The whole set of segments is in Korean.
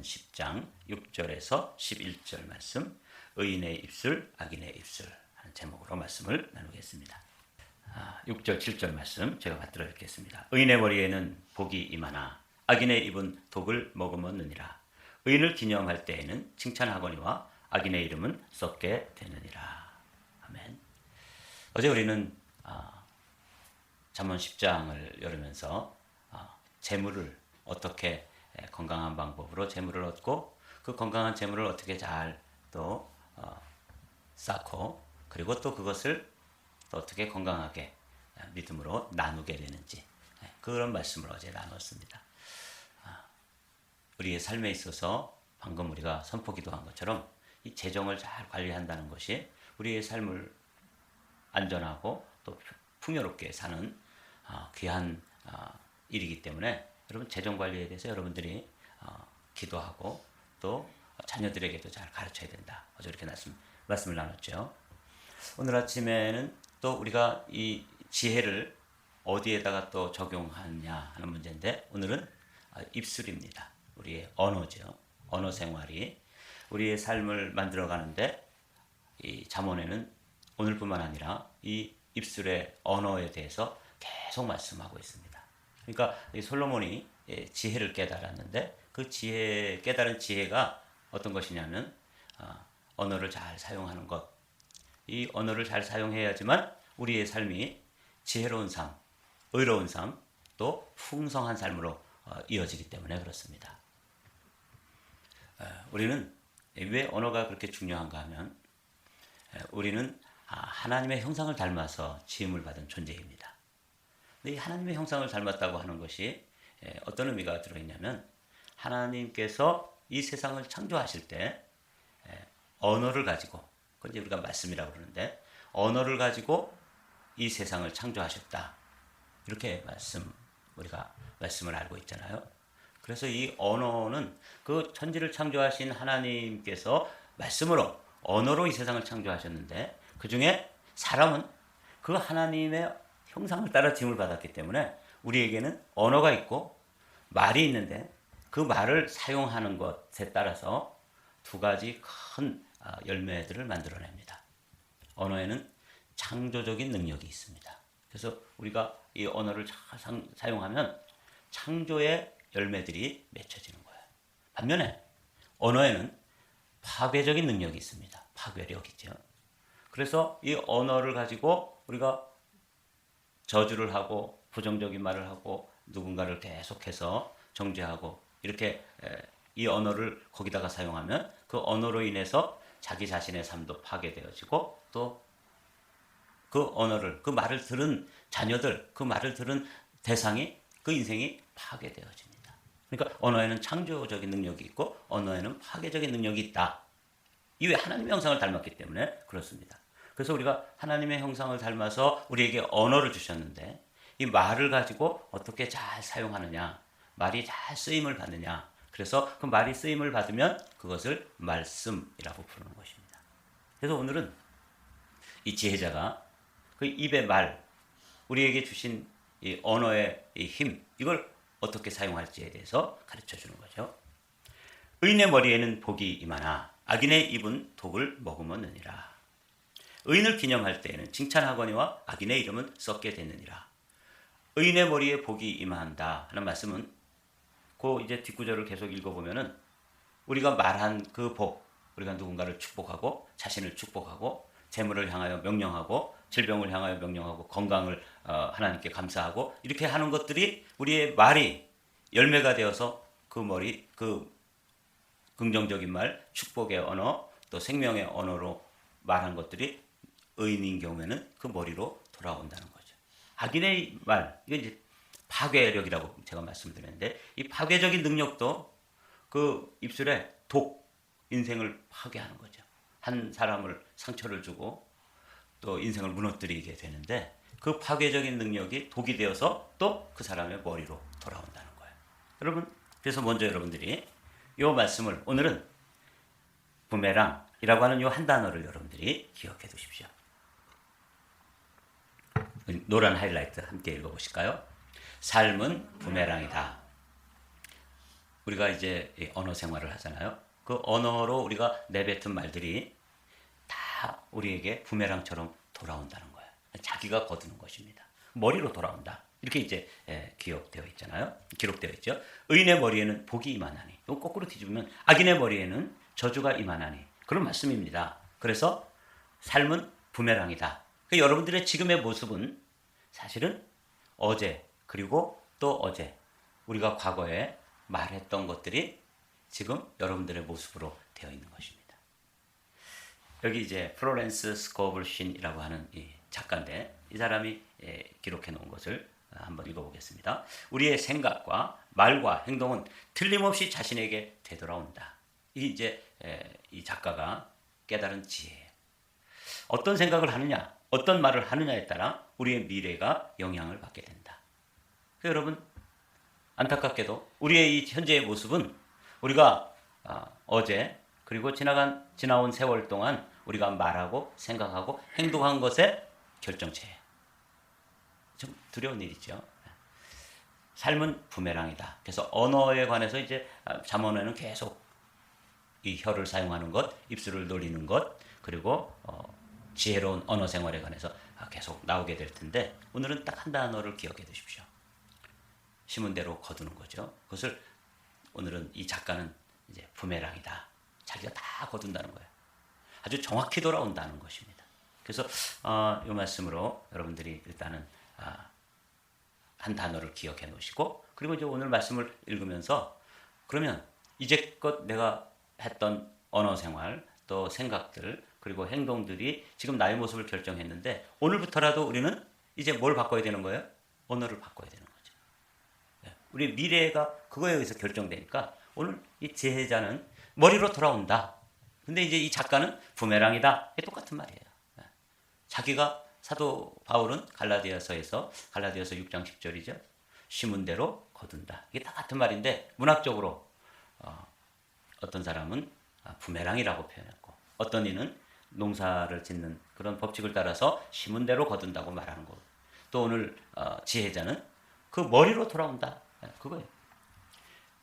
잠언 10장 6절에서 11절 말씀 의인의 입술 악인의 입술 하는 제목으로 말씀을 나누겠습니다. 아, 6절 7절 말씀 제가 받들어 읽겠습니다. 의인의 머리에는 복이 임하나 악인의 입은 독을 머금었느니라. 의인을 기념할 때에는 칭찬하거니와 악인의 이름은 썩게 되느니라. 아멘. 어제 우리는 아, 잠언 10장을 열으면서 아, 재물을 어떻게 에, 건강한 방법으로 재물을 얻고 그 건강한 재물을 어떻게 잘또 어, 쌓고 그리고 또 그것을 또 어떻게 건강하게 에, 믿음으로 나누게 되는지 에, 그런 말씀을 어제 나눴습니다. 아, 우리의 삶에 있어서 방금 우리가 선포기도 한 것처럼 이 재정을 잘 관리한다는 것이 우리의 삶을 안전하고 또 풍요롭게 사는 아, 귀한 아, 일이기 때문에 여러분 재정 관리에 대해서 여러분들이 어, 기도하고 또 자녀들에게도 잘 가르쳐야 된다. 어제 이렇게 말씀 말씀을 나눴죠. 오늘 아침에는 또 우리가 이 지혜를 어디에다가 또 적용하냐 하는 문제인데 오늘은 아, 입술입니다. 우리의 언어죠. 언어 생활이 우리의 삶을 만들어 가는데 이 잠언에는 오늘뿐만 아니라 이 입술의 언어에 대해서 계속 말씀하고 있습니다. 그러니까 이 솔로몬이 예, 지혜를 깨달았는데 그 지혜 깨달은 지혜가 어떤 것이냐면 어, 언어를 잘 사용하는 것. 이 언어를 잘 사용해야지만 우리의 삶이 지혜로운 삶, 의로운 삶, 또 풍성한 삶으로 어, 이어지기 때문에 그렇습니다. 어, 우리는 왜 언어가 그렇게 중요한가 하면 우리는 아, 하나님의 형상을 닮아서 지음을 받은 존재입니다. 이 하나님의 형상을 닮았다고 하는 것이 어떤 의미가 들어있냐면 하나님께서 이 세상을 창조하실 때 언어를 가지고 그건 이제 우리가 말씀이라고 그러는데 언어를 가지고 이 세상을 창조하셨다. 이렇게 말씀 우리가 말씀을 알고 있잖아요. 그래서 이 언어는 그 천지를 창조하신 하나님께서 말씀으로 언어로 이 세상을 창조하셨는데 그 중에 사람은 그 하나님의 형상을 따라 짐을 받았기 때문에 우리에게는 언어가 있고 말이 있는데 그 말을 사용하는 것에 따라서 두 가지 큰 아, 열매들을 만들어냅니다. 언어에는 창조적인 능력이 있습니다. 그래서 우리가 이 언어를 잘 사용하면 창조의 열매들이 맺혀지는 거예요. 반면에 언어에는 파괴적인 능력이 있습니다. 파괴력이죠. 그래서 이 언어를 가지고 우리가 저주를 하고 부정적인 말을 하고 누군가를 계속해서 정죄하고 이렇게 이 언어를 거기다가 사용하면 그 언어로 인해서 자기 자신의 삶도 파괴되어지고 또 그 언어를 그 말을 들은 자녀들 그 말을 들은 대상이 그 인생이 파괴되어집니다. 그러니까 언어에는 창조적인 능력이 있고 언어에는 파괴적인 능력이 있다. 이외 하나님의 형상을 닮았기 때문에 그렇습니다. 그래서 우리가 하나님의 형상을 닮아서 우리에게 언어를 주셨는데 이 말을 가지고 어떻게 잘 사용하느냐, 말이 잘 쓰임을 받느냐. 그래서 그 말이 쓰임을 받으면 그것을 말씀이라고 부르는 것입니다. 그래서 오늘은 이 지혜자가 그 입의 말, 우리에게 주신 이 언어의 이 힘, 이걸 어떻게 사용할지에 대해서 가르쳐 주는 거죠. 의인의 머리에는 복이 임하나 악인의 입은 독을 머금었느니라. 의인을 기념할 때에는 칭찬하거니와 악인의 이름은 썩게 되느니라. 의인의 머리에 복이 임한다 하는 말씀은 그 이제 뒷구절을 계속 읽어보면은 우리가 말한 그 복, 우리가 누군가를 축복하고 자신을 축복하고 재물을 향하여 명령하고 질병을 향하여 명령하고 건강을 어, 하나님께 감사하고 이렇게 하는 것들이 우리의 말이 열매가 되어서 그 머리 그 긍정적인 말 축복의 언어 또 생명의 언어로 말한 것들이 의인인 경우에는 그 머리로 돌아온다는 거죠. 악인의 말, 이건 이제 파괴력이라고 제가 말씀드렸는데 이 파괴적인 능력도 그 입술에 독, 인생을 파괴하는 거죠. 한 사람을 상처를 주고 또 인생을 무너뜨리게 되는데 그 파괴적인 능력이 독이 되어서 또 그 사람의 머리로 돌아온다는 거예요. 여러분, 그래서 먼저 여러분들이 이 말씀을 오늘은 부메랑이라고 하는 이 한 단어를 여러분들이 기억해 두십시오. 노란 하이라이트 함께 읽어보실까요? 삶은 부메랑이다. 우리가 이제 이 언어 생활을 하잖아요. 그 언어로 우리가 내뱉은 말들이 다 우리에게 부메랑처럼 돌아온다는 거예요. 자기가 거두는 것입니다. 머리로 돌아온다. 이렇게 이제 예, 기억되어 있잖아요. 기록되어 있죠. 의인의 머리에는 복이 임하나니. 이거 거꾸로 뒤집으면 악인의 머리에는 저주가 임하나니. 그런 말씀입니다. 그래서 삶은 부메랑이다. 그 여러분들의 지금의 모습은 사실은 어제 그리고 또 어제 우리가 과거에 말했던 것들이 지금 여러분들의 모습으로 되어 있는 것입니다. 여기 이제 플로렌스 스코블신이라고 하는 이 작가인데 이 사람이 예, 기록해 놓은 것을 한번 읽어보겠습니다. 우리의 생각과 말과 행동은 틀림없이 자신에게 되돌아온다. 이 이제 예, 이 작가가 깨달은 지혜예요. 어떤 생각을 하느냐, 어떤 말을 하느냐에 따라 우리의 미래가 영향을 받게 된다. 그 여러분 안타깝게도 우리의 이 현재의 모습은 우리가 아, 어제 그리고 지나간 지나온 세월 동안 우리가 말하고 생각하고 행동한 것의 결정체예요. 좀 두려운 일이죠. 삶은 부메랑이다. 그래서 언어에 관해서 이제 아, 잠언에는 계속 이 혀를 사용하는 것, 입술을 놀리는 것, 그리고 어, 지혜로운 언어 생활에 관해서 아, 계속 나오게 될 텐데 오늘은 딱 한 단어를 기억해 두십시오. 심은 대로 거두는 거죠. 그것을 오늘은 이 작가는 이제 부메랑이다. 자기가 다 거둔다는 거예요. 아주 정확히 돌아온다는 것입니다. 그래서 어, 이 말씀으로 여러분들이 일단은 아, 한 단어를 기억해 놓으시고 그리고 이제 오늘 말씀을 읽으면서 그러면 이제껏 내가 했던 언어 생활 또 생각들 그리고 행동들이 지금 나의 모습을 결정했는데 오늘부터라도 우리는 이제 뭘 바꿔야 되는 거예요? 언어를 바꿔야 되는 거죠. 예, 우리 미래가 그거에 의해서 결정되니까 오늘 이 제자는 머리로 돌아온다. 근데 이제 이 작가는 부메랑이다. 똑같은 말이에요. 예. 자기가 사도 바울은 갈라디아서에서 갈라디아서 6장 10절이죠. 심은 대로 거둔다. 이게 다 같은 말인데 문학적으로 어, 어떤 사람은 아, 부메랑이라고 표현했고 어떤 이는 농사를 짓는 그런 법칙을 따라서 심은 대로 거둔다고 말하는 거고 또 오늘 어, 지혜자는 그 머리로 돌아온다. 예, 그거예요.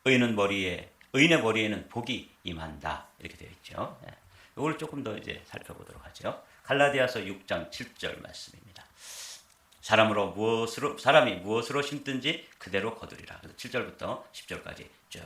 의인은 머리에 의인의 머리에는 복이 임한다 이렇게 되어 있죠. 예. 이걸 조금 더 이제 살펴보도록 하죠. 갈라디아서 6장 7절 말씀입니다. 사람으로 무엇으로 사람이 무엇으로 심든지 그대로 거두리라. 그래서 7절부터 10절까지 쭉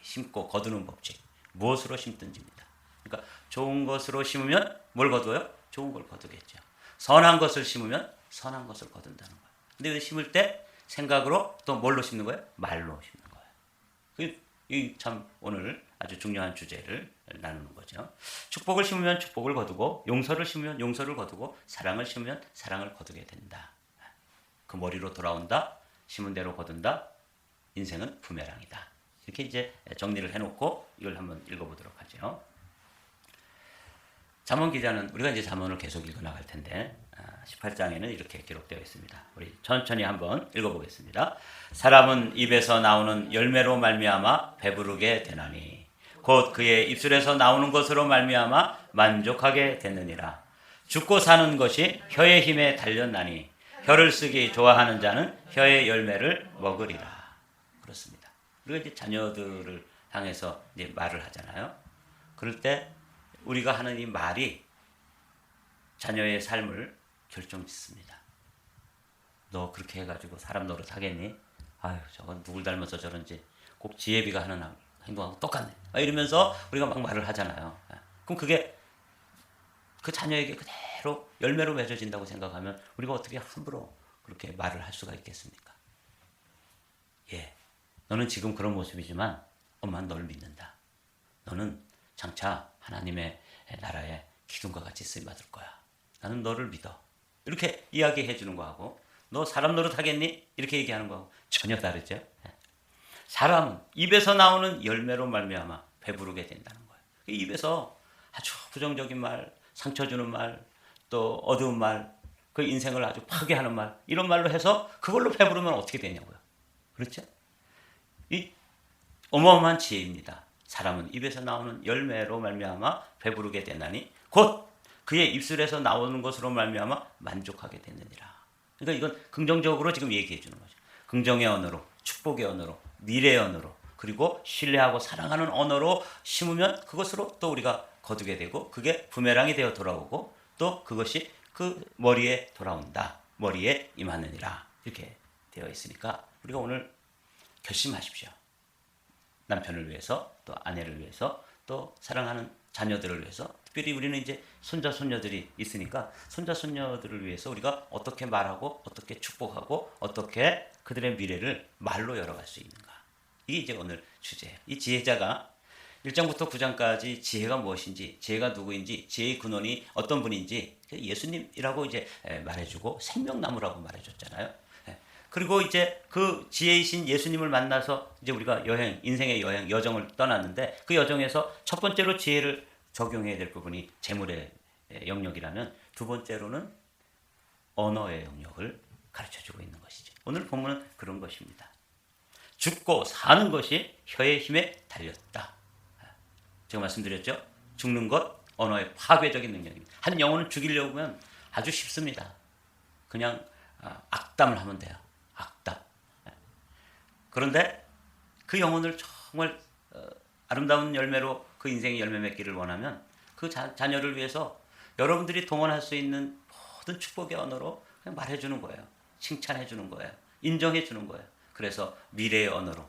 심고 거두는 법칙. 무엇으로 심든지입니다. 그러니까 좋은 것으로 심으면 뭘 거두어요? 좋은 걸 거두겠죠. 선한 것을 심으면 선한 것을 거둔다는 거예요. 근데 심을 때 생각으로 또 뭘로 심는 거예요? 말로 심는 거예요. 이참 오늘 아주 중요한 주제를 나누는 거죠. 축복을 심으면 축복을 거두고 용서를 심으면 용서를 거두고 사랑을 심으면 사랑을 거두게 된다. 그 머리로 돌아온다. 심은 대로 거둔다. 인생은 부메랑이다. 이렇게 이제 정리를 해놓고 이걸 한번 읽어보도록 하죠. 잠언 기자는 우리가 이제 잠언을 계속 읽어 나갈 텐데 18장에는 이렇게 기록되어 있습니다. 우리 천천히 한번 읽어보겠습니다. 사람은 입에서 나오는 열매로 말미암아 배부르게 되나니 곧 그의 입술에서 나오는 것으로 말미암아 만족하게 됐느니라. 죽고 사는 것이 혀의 힘에 달렸나니 혀를 쓰기 좋아하는 자는 혀의 열매를 먹으리라. 그렇습니다. 우리가 이제 자녀들을 향해서 이제 말을 하잖아요. 그럴 때 우리가 하는 이 말이 자녀의 삶을 결정짓습니다. 너 그렇게 해가지고 사람 노릇 하겠니? 아유, 저건 누굴 닮아서 저런지 꼭 지혜비가 하는 행동하고 똑같네. 이러면서 우리가 막 말을 하잖아요. 예. 그럼 그게 그 자녀에게 그대로 열매로 맺어진다고 생각하면 우리가 어떻게 함부로 그렇게 말을 할 수가 있겠습니까? 예. 너는 지금 그런 모습이지만 엄마는 널 믿는다. 너는 장차 하나님의 나라에 기둥과 같이 쓰임 받을 거야. 나는 너를 믿어. 이렇게 이야기해 주는 거하고 너 사람 노릇 하겠니? 이렇게 얘기하는 거하고 전혀 다르죠. 예. 사람은 입에서 나오는 열매로 말미암아 배부르게 된다는 거예요. 그 입에서 아주 부정적인 말, 상처 주는 말, 또 어두운 말, 그 인생을 아주 파괴하는 말 이런 말로 해서 그걸로 배부르면 어떻게 되냐고요. 그렇죠? 이 어마어마한 지혜입니다. 사람은 입에서 나오는 열매로 말미암아 배부르게 되나니 곧 그의 입술에서 나오는 것으로 말미암아 만족하게 되느니라. 그러니까 이건 긍정적으로 지금 얘기해 주는 거죠. 긍정의 언어로, 축복의 언어로, 미래의 언어로 그리고 신뢰하고 사랑하는 언어로 심으면 그것으로 또 우리가 거두게 되고 그게 부메랑이 되어 돌아오고 또 그것이 그 머리에 돌아온다. 머리에 임하느니라. 이렇게 되어 있으니까 우리가 오늘 결심하십시오. 남편을 위해서 또 아내를 위해서 또 사랑하는 자녀들을 위해서 특별히 우리는 이제 손자 손녀들이 있으니까 손자 손녀들을 위해서 우리가 어떻게 말하고 어떻게 축복하고 어떻게 그들의 미래를 말로 열어갈 수 있는가 이게 이제 오늘 주제예요. 이 지혜자가 1장부터 9장까지 지혜가 무엇인지, 지혜가 누구인지, 지혜의 근원이 어떤 분인지 예수님이라고 이제 말해주고 생명나무라고 말해줬잖아요. 예. 그리고 이제 그 지혜이신 예수님을 만나서 이제 우리가 여행, 인생의 여행, 여정을 떠났는데 그 여정에서 첫 번째로 지혜를 적용해야 될 부분이 재물의 영역이라면 두 번째로는 언어의 영역을 가르쳐 주고 있는 것이죠. 오늘 본문은 그런 것입니다. 죽고 사는 것이 혀의 힘에 달렸다. 제가 말씀드렸죠? 죽는 것, 언어의 파괴적인 능력입니다. 한 영혼을 죽이려고 하면 아주 쉽습니다. 그냥 아, 악담을 하면 돼요. 그런데 그 영혼을 정말 어, 아름다운 열매로 그 인생의 열매 맺기를 원하면 그 자, 자녀를 위해서 여러분들이 동원할 수 있는 모든 축복의 언어로 그냥 말해주는 거예요. 칭찬해주는 거예요. 인정해주는 거예요. 그래서 미래의 언어로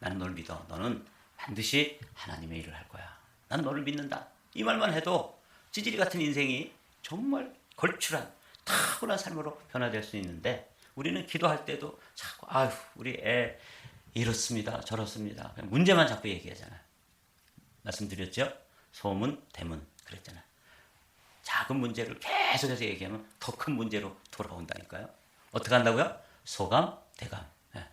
나는 널 믿어. 너는 반드시 하나님의 일을 할 거야. 나는 너를 믿는다. 이 말만 해도 찌질이 같은 인생이 정말 걸출한 탁월한 삶으로 변화될 수 있는데 우리는 기도할 때도 자꾸 아유 우리 애 이렇습니다 저렇습니다 그냥 문제만 자꾸 얘기하잖아요. 말씀드렸죠? 소문 대문 그랬잖아요. 작은 문제를 계속해서 얘기하면 더 큰 문제로 돌아온다니까요. 어떻게 한다고요? 소감 대감. 예.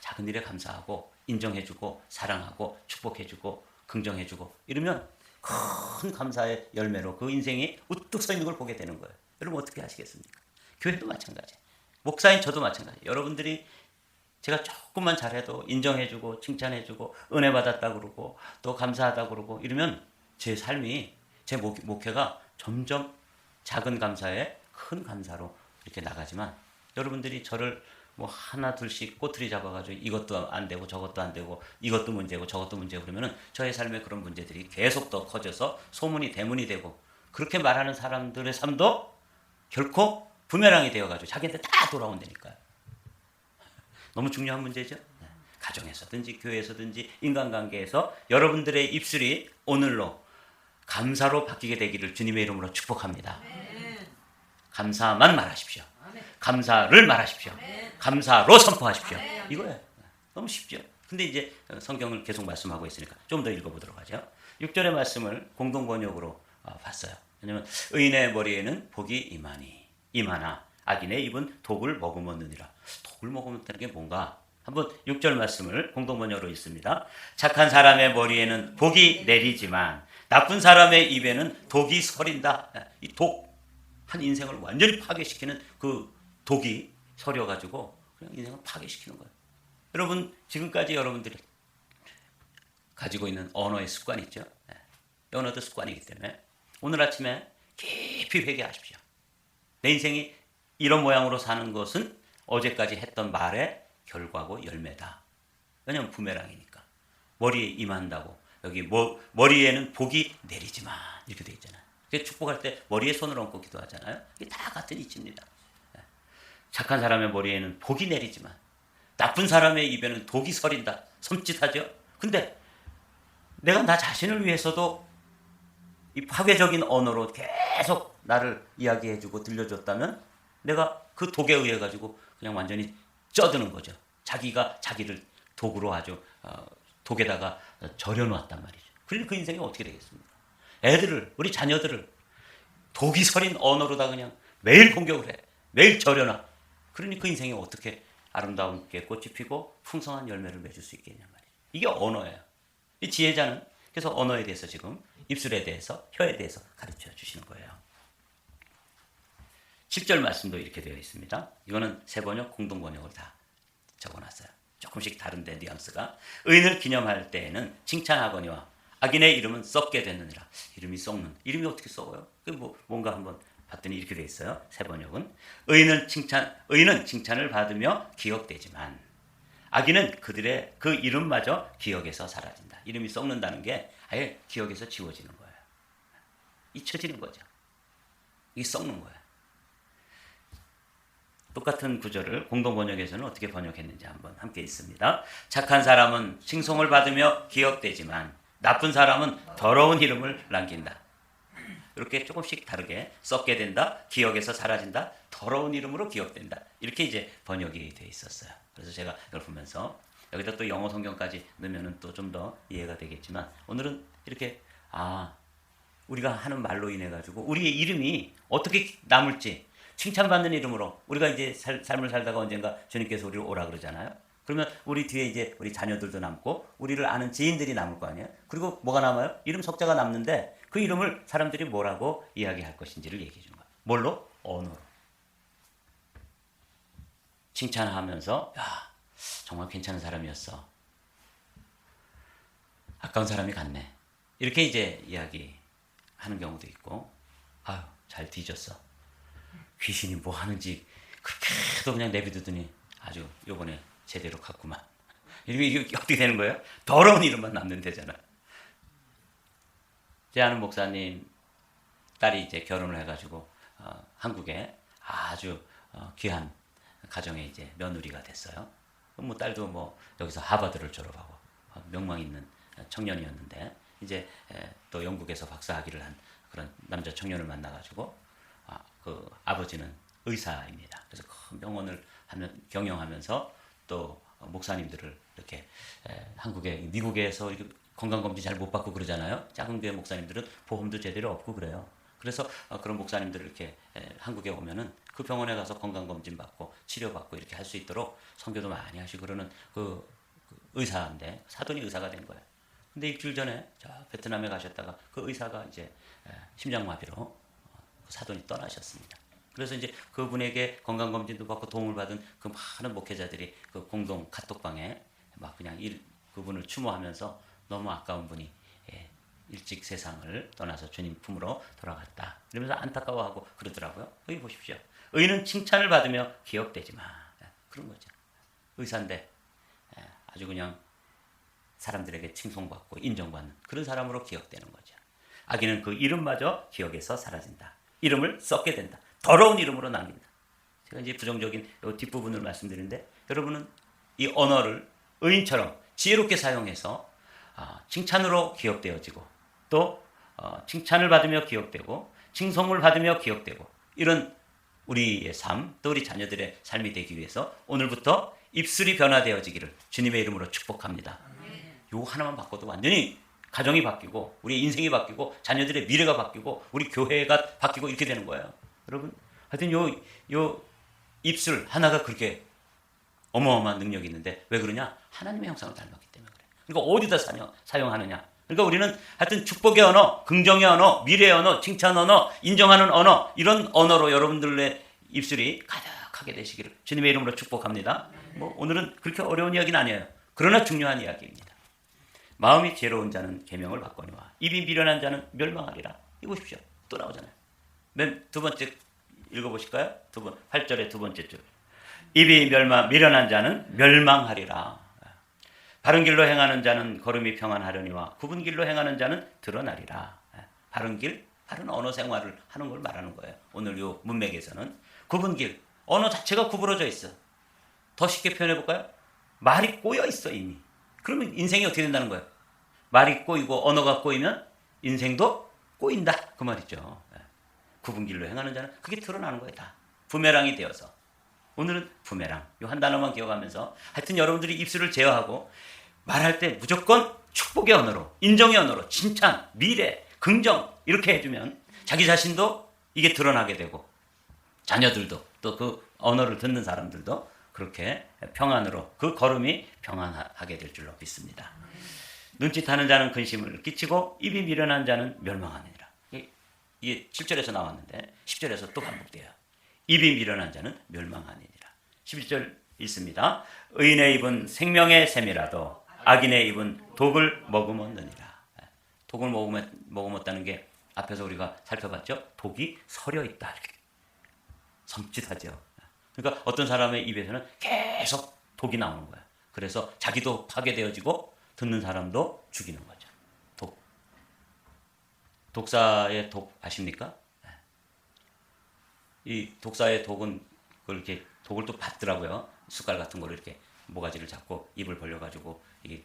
작은 일에 감사하고 인정해주고 사랑하고 축복해주고 긍정해주고 이러면 큰 감사의 열매로 그 인생이 우뚝 서 있는 걸 보게 되는 거예요. 여러분 어떻게 하시겠습니까? 교회도 마찬가지. 목사인 저도 마찬가지. 여러분들이 제가 조금만 잘해도 인정해주고 칭찬해주고 은혜 받았다 그러고 또 감사하다 그러고 이러면 제 삶이 제 목, 목회가 점점 작은 감사에 큰 감사로 이렇게 나가지만 여러분들이 저를 뭐 하나 둘씩 꼬투리 잡아가지고 이것도 안 되고 저것도 안 되고 이것도 문제고 저것도 문제고 그러면은 저의 삶에 그런 문제들이 계속 더 커져서 소문이 대문이 되고 그렇게 말하는 사람들의 삶도 결코 부메랑이 되어가지고 자기한테 다 돌아온다니까요. 너무 중요한 문제죠. 네. 가정에서든지 교회에서든지 인간관계에서 여러분들의 입술이 오늘로 감사로 바뀌게 되기를 주님의 이름으로 축복합니다. 감사만 말하십시오. 감사를 말하십시오. 감사로 선포하십시오. 이거예요. 너무 쉽죠. 근데 이제 성경을 계속 말씀하고 있으니까 좀 더 읽어보도록 하죠. 6절의 말씀을 공동 번역으로 어, 봤어요. 왜냐면 의인의 머리에는 복이 임하니 임하나 악인의 입은 독을 머금었느니라. 독을 머금었다는 게 뭔가? 한번 6절 말씀을 공동 번역으로 읽습니다. 착한 사람의 머리에는 복이 내리지만 나쁜 사람의 입에는 독이 서린다. 이 독, 한 인생을 완전히 파괴시키는 그 독이 서려가지고 그냥 인생을 파괴시키는 거예요. 여러분, 지금까지 여러분들이 가지고 있는 언어의 습관이 있죠. 네. 언어도 습관이기 때문에 오늘 아침에 깊이 회개하십시오. 내 인생이 이런 모양으로 사는 것은 어제까지 했던 말의 결과고 열매다. 왜냐면 부메랑이니까. 머리에 임한다고. 여기 뭐, 머리에는 복이 내리지만 이렇게 돼 있잖아요. 축복할 때 머리에 손을 얹고 기도하잖아요. 이게 다 같은 이치입니다. 네. 착한 사람의 머리에는 복이 내리지만 나쁜 사람의 입에는 독이 서린다. 섬찟하죠? 근데 내가 나 자신을 위해서도 이 파괴적인 언어로 계속 나를 이야기해주고 들려줬다면 내가 그 독에 의해 가지고 그냥 완전히 쪄드는 거죠. 자기가 자기를 독으로 아주 어, 독에다가 절여 놓았단 말이죠. 그러니 그 인생이 어떻게 되겠습니까? 애들을 우리 자녀들을 독이 서린 언어로다 그냥 매일 공격을 해. 매일 절여놔. 그러니 그 인생이 어떻게 아름다운 게 꽃이 피고 풍성한 열매를 맺을 수 있겠냐 말이에요. 이게 언어예요. 이 지혜자는 그래서 언어에 대해서 지금 입술에 대해서 혀에 대해서 가르쳐 주시는 거예요. 7절 말씀도 이렇게 되어 있습니다. 이거는 세 번역 공동 번역을 다 적어놨어요. 조금씩 다른데 뉘앙스가 의인을 기념할 때에는 칭찬하거니와 악인의 이름은 썩게 되느니라. 이름이 썩는. 이름이 어떻게 썩어요? 그 뭐 뭔가 한번 봤더니 이렇게 돼 있어요. 세 번역은 의인은 칭찬 의인은 칭찬을 받으며 기억되지만 악인은 그들의 그 이름마저 기억에서 사라진다. 이름이 썩는다는 게 아예 기억에서 지워지는 거예요. 잊혀지는 거죠. 이게 썩는 거예요. 똑같은 구절을 공동 번역에서는 어떻게 번역했는지 한번 함께 있습니다. 착한 사람은 칭송을 받으며 기억되지만 나쁜 사람은 더러운 이름을 남긴다. 이렇게 조금씩 다르게 썩게 된다, 기억에서 사라진다, 더러운 이름으로 기억된다. 이렇게 이제 번역이 돼 있었어요. 그래서 제가 이걸 보면서 여기다 또 영어 성경까지 넣으면은 또좀 더 이해가 되겠지만 오늘은 이렇게 아 우리가 하는 말로 인해 가지고 우리의 이름이 어떻게 남을지 칭찬받는 이름으로 우리가 이제 살, 삶을 살다가 언젠가 주님께서 우리를 오라 그러잖아요. 그러면 우리 뒤에 이제 우리 자녀들도 남고 우리를 아는 지인들이 남을 거 아니에요. 그리고 뭐가 남아요? 이름 석자가 남는데 그 이름을 사람들이 뭐라고 이야기할 것인지를 얘기해 주는 거예요. 뭘로? 언어로. 칭찬하면서 야 정말 괜찮은 사람이었어. 아까운 사람이 같네. 이렇게 이제 이야기하는 경우도 있고 아유 잘 뒤졌어. 귀신이 뭐 하는지 그렇게도 그냥 내비두더니 아주 요번에 제대로 갔구만. 이게, 이게 어떻게 되는 거예요? 더러운 이름만 남는 데잖아. 제 아는 목사님 딸이 이제 결혼을 해가지고 어, 한국에 아주 어, 귀한 가정에 이제 며느리가 됐어요. 뭐 딸도 뭐 여기서 하버드를 졸업하고 어, 명망 있는 청년이었는데 이제 에, 또 영국에서 박사학위를 한 그런 남자 청년을 만나가지고 아, 그 아버지는 의사입니다. 그래서 큰 병원을 하면 경영하면서 또 목사님들을 이렇게 에, 한국에 미국에서 건강검진 잘 못 받고 그러잖아요. 작은 교회 목사님들은 보험도 제대로 없고 그래요. 그래서 어, 그런 목사님들을 이렇게 에, 한국에 오면은 그 병원에 가서 건강검진 받고 치료받고 이렇게 할 수 있도록 선교도 많이 하시고 그러는 그, 그 의사인데 사돈이 의사가 된 거예요. 근데 일주일 전에 저 베트남에 가셨다가 그 의사가 이제 에, 심장마비로 사돈이 떠나셨습니다. 그래서 이제 그분에게 건강검진도 받고 도움을 받은 그 많은 목회자들이 그 공동 카톡방에 막 그냥 일, 그분을 추모하면서 너무 아까운 분이 예, 일찍 세상을 떠나서 주님 품으로 돌아갔다. 이러면서 안타까워하고 그러더라고요. 여기 보십시오. 의는 칭찬을 받으며 기억되지만 예, 그런 거죠. 의사인데 예, 아주 그냥 사람들에게 칭송받고 인정받는 그런 사람으로 기억되는 거죠. 악인은 그 이름마저 기억에서 사라진다. 이름을 썩게 된다. 더러운 이름으로 남긴다. 제가 이제 부정적인 이 뒷부분을 말씀드리는데 여러분은 이 언어를 의인처럼 지혜롭게 사용해서 아, 칭찬으로 기억되어지고 또 어, 칭찬을 받으며 기억되고 칭송을 받으며 기억되고 이런 우리의 삶, 또 우리 자녀들의 삶이 되기 위해서 오늘부터 입술이 변화되어지기를 주님의 이름으로 축복합니다. 요 하나만 바꿔도 완전히 가정이 바뀌고 우리 인생이 바뀌고 자녀들의 미래가 바뀌고 우리 교회가 바뀌고 이렇게 되는 거예요. 여러분, 하여튼 요, 요 입술 하나가 그렇게 어마어마한 능력이 있는데 왜 그러냐? 하나님의 형상을 닮았기 때문에 그래. 그러니까 어디다 사용, 사용하느냐? 그러니까 우리는 하여튼 축복의 언어, 긍정의 언어, 미래의 언어, 칭찬 언어, 인정하는 언어 이런 언어로 여러분들의 입술이 가득하게 되시기를 주님의 이름으로 축복합니다. 뭐 오늘은 그렇게 어려운 이야기는 아니에요. 그러나 중요한 이야기입니다. 마음이 지혜로운 자는 계명을 받거니와 입이 미련한 자는 멸망하리라. 이거 보십시오. 또 나오잖아요. 맨 두 번째 읽어보실까요? 두 번, 8절의 두 번째 줄. 입이 멸망, 미련한 자는 멸망하리라. 바른 길로 행하는 자는 걸음이 평안하려니와 굽은 길로 행하는 자는 드러나리라. 바른 길, 바른 언어 생활을 하는 걸 말하는 거예요. 오늘 요 문맥에서는 굽은 길, 언어 자체가 구부러져 있어. 더 쉽게 표현해 볼까요? 말이 꼬여 있어 이미. 그러면 인생이 어떻게 된다는 거예요? 말이 꼬이고 언어가 꼬이면 인생도 꼬인다 그 말이죠. 굽은 길로 행하는 자는 그게 드러나는 거예요 다. 부메랑이 되어서. 오늘은 부메랑 요 한 단어만 기억하면서 하여튼 여러분들이 입술을 제어하고 말할 때 무조건 축복의 언어로 인정의 언어로 칭찬 미래 긍정 이렇게 해주면 자기 자신도 이게 드러나게 되고 자녀들도 또 그 언어를 듣는 사람들도 그렇게 평안으로 그 걸음이 평안하게 될 줄로 믿습니다. 눈짓하는 자는 근심을 끼치고 입이 미련한 자는 멸망하느니라. 이게 7절에서 나왔는데 10절에서 또 반복돼요. 입이 미련한 자는 멸망하니라. 11절 있습니다. 의인의 입은 생명의 샘이라도 악인의 입은 독을 머금었느니라. 독을 머금었, 머금었다는 게 앞에서 우리가 살펴봤죠. 독이 서려 있다. 섬찟하죠. 그러니까 어떤 사람의 입에서는 계속 독이 나오는 거야. 그래서 자기도 파괴되어지고 듣는 사람도 죽이는 거죠. 독. 독사의 독 아십니까? 네. 이 독사의 독은 그걸 이렇게 독을 또 받더라고요. 숟갈 같은 거를 이렇게 모가지를 잡고 입을 벌려가지고 이게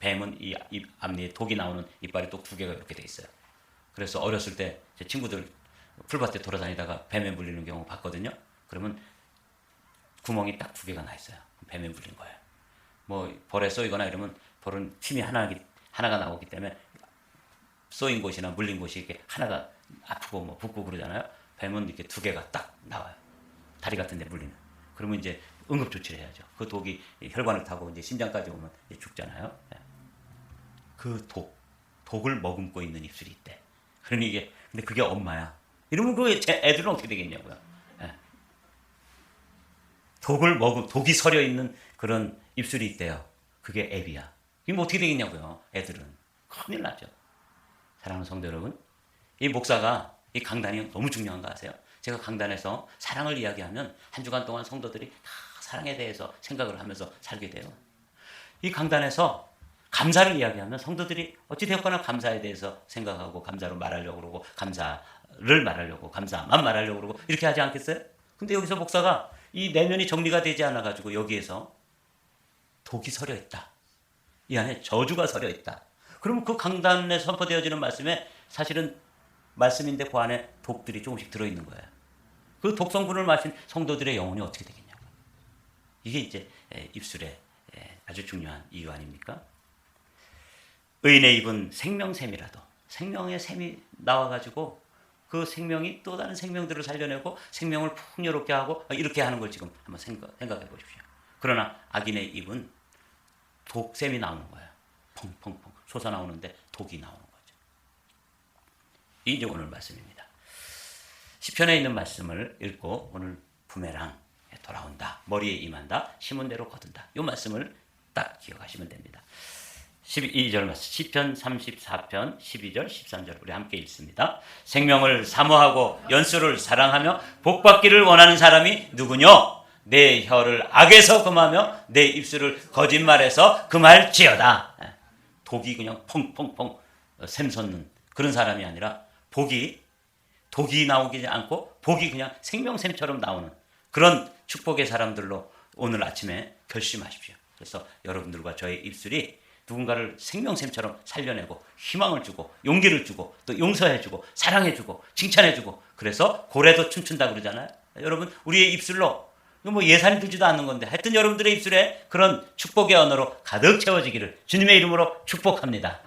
뱀은 이 입 앞니에 독이 나오는 이빨이 또 두 개가 이렇게 돼 있어요. 그래서 어렸을 때 제 친구들 풀밭에 돌아다니다가 뱀에 물리는 경우 봤거든요. 그러면 구멍이 딱 두 개가 나 있어요. 뱀에 물린 거예요. 뭐 벌에 쏘이거나 이러면 벌은 침이 하나 하나가 나오기 때문에 쏘인 곳이나 물린 곳이 이렇게 하나가 아프고 뭐 붓고 그러잖아요. 뱀은 이렇게 두 개가 딱 나와요. 다리 같은 데 물리는. 그러면 이제 응급 조치를 해야죠. 그 독이 혈관을 타고 이제 심장까지 오면 이제 죽잖아요. 예. 그 독, 독을 머금고 있는 입술이 있대. 그러니 이게 근데 그게 엄마야. 이러면 그 제 애들은 어떻게 되겠냐고요. 예. 독을 먹음, 독이 서려 있는 그런 입술이 있대요. 그게 애비야. 이게 뭐 어떻게 되겠냐고요. 애들은 큰일 나죠. 사랑하는 성도 여러분, 이 목사가 이 강단이 너무 중요한 거 아세요? 제가 강단에서 사랑을 이야기하면 한 주간 동안 성도들이 다 사랑에 대해서 생각을 하면서 살게 돼요. 이 강단에서 감사를 이야기하면 성도들이 어찌되었거나 감사에 대해서 생각하고 감사로 말하려고 그러고 감사를 말하려고 감사만 말하려고 그러고 이렇게 하지 않겠어요? 근데 여기서 목사가 이 내면이 정리가 되지 않아 가지고 여기에서 독이 서려 있다. 이 안에 저주가 서려 있다. 그러면 그 강단에 선포되어지는 말씀에 사실은 말씀인데 그 안에 독들이 조금씩 들어 있는 거예요. 그 독성분을 마신 성도들의 영혼이 어떻게 되겠냐고. 이게 이제 에, 입술의 에, 아주 중요한 이유 아닙니까? 의인의 입은 생명샘이라도 생명의 샘이 나와가지고 그 생명이 또 다른 생명들을 살려내고 생명을 풍요롭게 하고 이렇게 하는 걸 지금 한번 생각, 생각해 보십시오. 그러나 악인의 입은 독샘이 나오는 거예요. 펑펑펑 솟아 나오는데 독이 나오는 거죠. 이 이제 오늘 말씀입니다. 시편에 있는 말씀을 읽고 오늘 부메랑 돌아온다. 머리에 임한다. 심은 대로 거둔다. 이 말씀을 딱 기억하시면 됩니다. 12절 말씀 시편 34편 12절 13절 우리 함께 읽습니다. 생명을 사모하고 연수를 사랑하며 복 받기를 원하는 사람이 누구뇨? 내 혀를 악에서 금하며 내 입술을 거짓말에서 금할지어다. 독이 그냥 펑펑펑 샘솟는 그런 사람이 아니라 복이 독이 나오지 않고 복이 그냥 생명샘처럼 나오는 그런 축복의 사람들로 오늘 아침에 결심하십시오. 그래서 여러분들과 저의 입술이 누군가를 생명샘처럼 살려내고 희망을 주고 용기를 주고 또 용서해주고 사랑해주고 칭찬해주고 그래서 고래도 춤춘다 그러잖아요. 여러분 우리의 입술로 뭐 예산이 들지도 않는 건데 하여튼 여러분들의 입술에 그런 축복의 언어로 가득 채워지기를 주님의 이름으로 축복합니다.